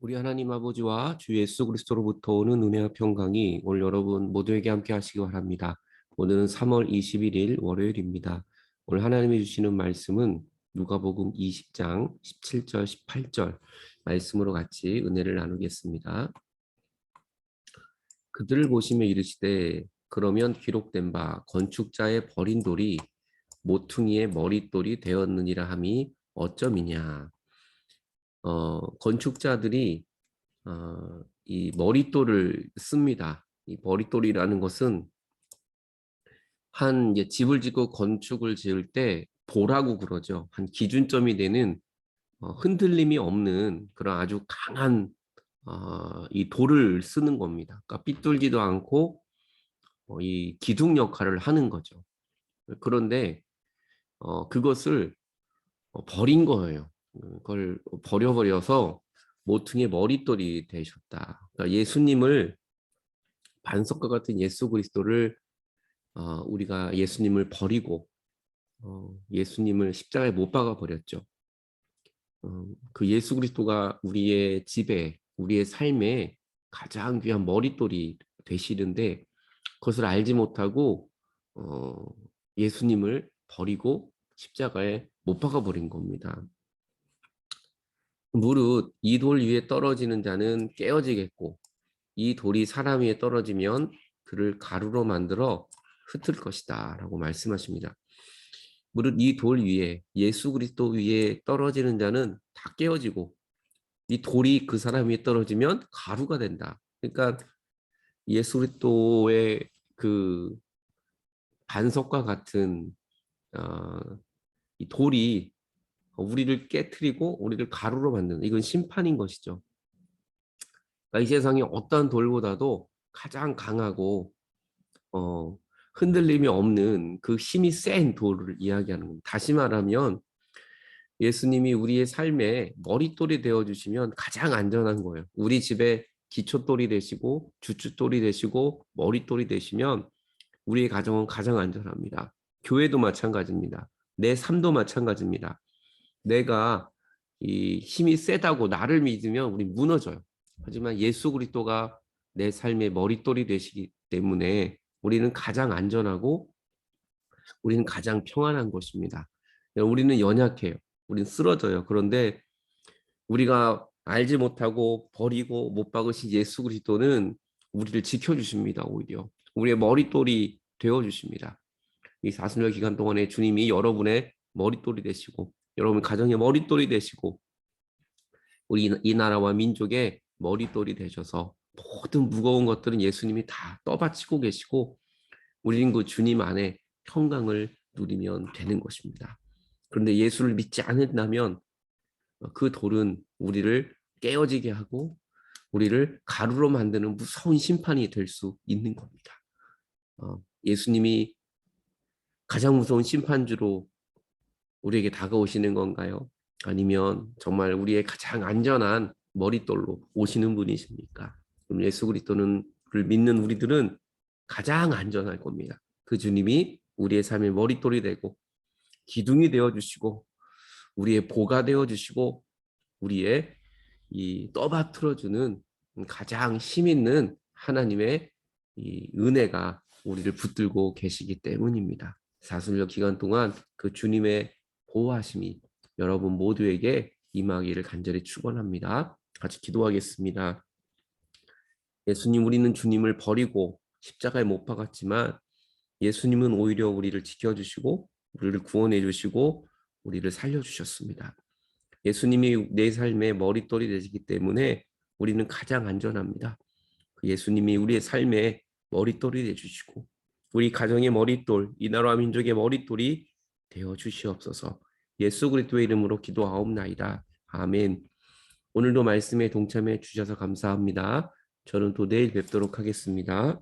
우리 하나님 아버지와 주 예수 그리스도로부터 오는 은혜와 평강이 오늘 여러분 모두에게 함께 하시기 바랍니다. 오늘은 3월 21일 월요일입니다. 오늘 하나님이 주시는 말씀은 누가복음 20장 17절 18절 말씀으로 같이 은혜를 나누겠습니다. 그들을 보시며 이르시되 그러면 기록된 바 건축자의 버린 돌이 모퉁이의 머릿돌이 되었느니라 함이 어쩌미냐 어, 건축자들이 어, 이 머릿돌을 씁니다. 이 머릿돌이라는 것은 한 집을 짓고 건축을 지을 때 보라고 그러죠. 한 기준점이 되는 어, 흔들림이 없는 그런 아주 강한 어, 이 돌을 쓰는 겁니다. 그러니까 삐뚤지도 않고 어, 이 기둥 역할을 하는 거죠. 그런데 어, 그것을 어, 버린 거예요. 그걸 버려버려서 모퉁이의 머릿돌이 되셨다. 그러니까 예수님을 반석과 같은 예수 그리스도를 어, 우리가 예수님을 버리고 어, 예수님을 십자가에 못 박아 버렸죠. 어, 그 예수 그리스도가 우리의 집에 우리의 삶에 가장 귀한 머릿돌이 되시는데 그것을 알지 못하고 어, 예수님을 버리고 십자가에 못 박아 버린 겁니다. 무릇 이 돌 위에 떨어지는 자는 깨어지겠고 이 돌이 사람 위에 떨어지면 그를 가루로 만들어 흩을 것이다 라고 말씀하십니다. 무릇 이 돌 위에 예수 그리스도 위에 떨어지는 자는 다 깨어지고 이 돌이 그 사람 위에 떨어지면 가루가 된다. 그러니까 예수 그리스도의 그 반석과 같은 어, 이 돌이 우리를 깨뜨리고 우리를 가루로 만드는 이건 심판인 것이죠. 그러니까 이 세상에 어떠한 돌보다도 가장 강하고 어, 흔들림이 없는 그 힘이 센 돌을 이야기하는 겁니다. 다시 말하면 예수님이 우리의 삶에 머릿돌이 되어주시면 가장 안전한 거예요. 우리 집에 기초돌이 되시고 주춧돌이 되시고 머릿돌이 되시면 우리의 가정은 가장 안전합니다. 교회도 마찬가지입니다. 내 삶도 마찬가지입니다. 내가 이 힘이 세다고 나를 믿으면 우리 무너져요. 하지만 예수 그리스도가 내 삶의 머릿돌이 되시기 때문에 우리는 가장 안전하고 우리는 가장 평안한 것입니다. 우리는 연약해요. 우리는 쓰러져요. 그런데 우리가 알지 못하고 버리고 못 박으신 예수 그리스도는 우리를 지켜주십니다. 오히려 우리의 머릿돌이 되어주십니다. 이 사순절 기간 동안에 주님이 여러분의 머릿돌이 되시고 여러분 가정의 머릿돌이 되시고 우리 이 나라와 민족의 머릿돌이 되셔서 모든 무거운 것들은 예수님이 다 떠받치고 계시고 우리는 그 주님 안에 평강을 누리면 되는 것입니다. 그런데 예수를 믿지 않는다면 그 돌은 우리를 깨어지게 하고 우리를 가루로 만드는 무서운 심판이 될 수 있는 겁니다. 어, 예수님이 가장 무서운 심판주로 우리에게 다가오시는 건가요? 아니면 정말 우리의 가장 안전한 머릿돌로 오시는 분이십니까? 그럼 예수 그리스도는 믿는 우리들은 가장 안전할 겁니다. 그 주님이 우리의 삶의 머릿돌이 되고 기둥이 되어 주시고 우리의 보가 되어 주시고 우리의 이 떠받들어 주는 가장 힘 있는 하나님의 이 은혜가 우리를 붙들고 계시기 때문입니다. 사순절 기간 동안 그 주님의 보호하심이 여러분 모두에게 임하기를 간절히 축원합니다. 같이 기도하겠습니다. 예수님 우리는 주님을 버리고 십자가에 못 박았지만 예수님은 오히려 우리를 지켜주시고 우리를 구원해 주시고 우리를 살려주셨습니다. 예수님이 내 삶의 머릿돌이 되시기 때문에 우리는 가장 안전합니다. 그 예수님이 우리의 삶의 머릿돌이 되주시고 우리 가정의 머릿돌, 이 나라와 민족의 머릿돌이 되어 주시옵소서. 예수 그리스도의 이름으로 기도하옵나이다. 아멘. 오늘도 말씀에 동참해 주셔서 감사합니다. 저는 또 내일 뵙도록 하겠습니다.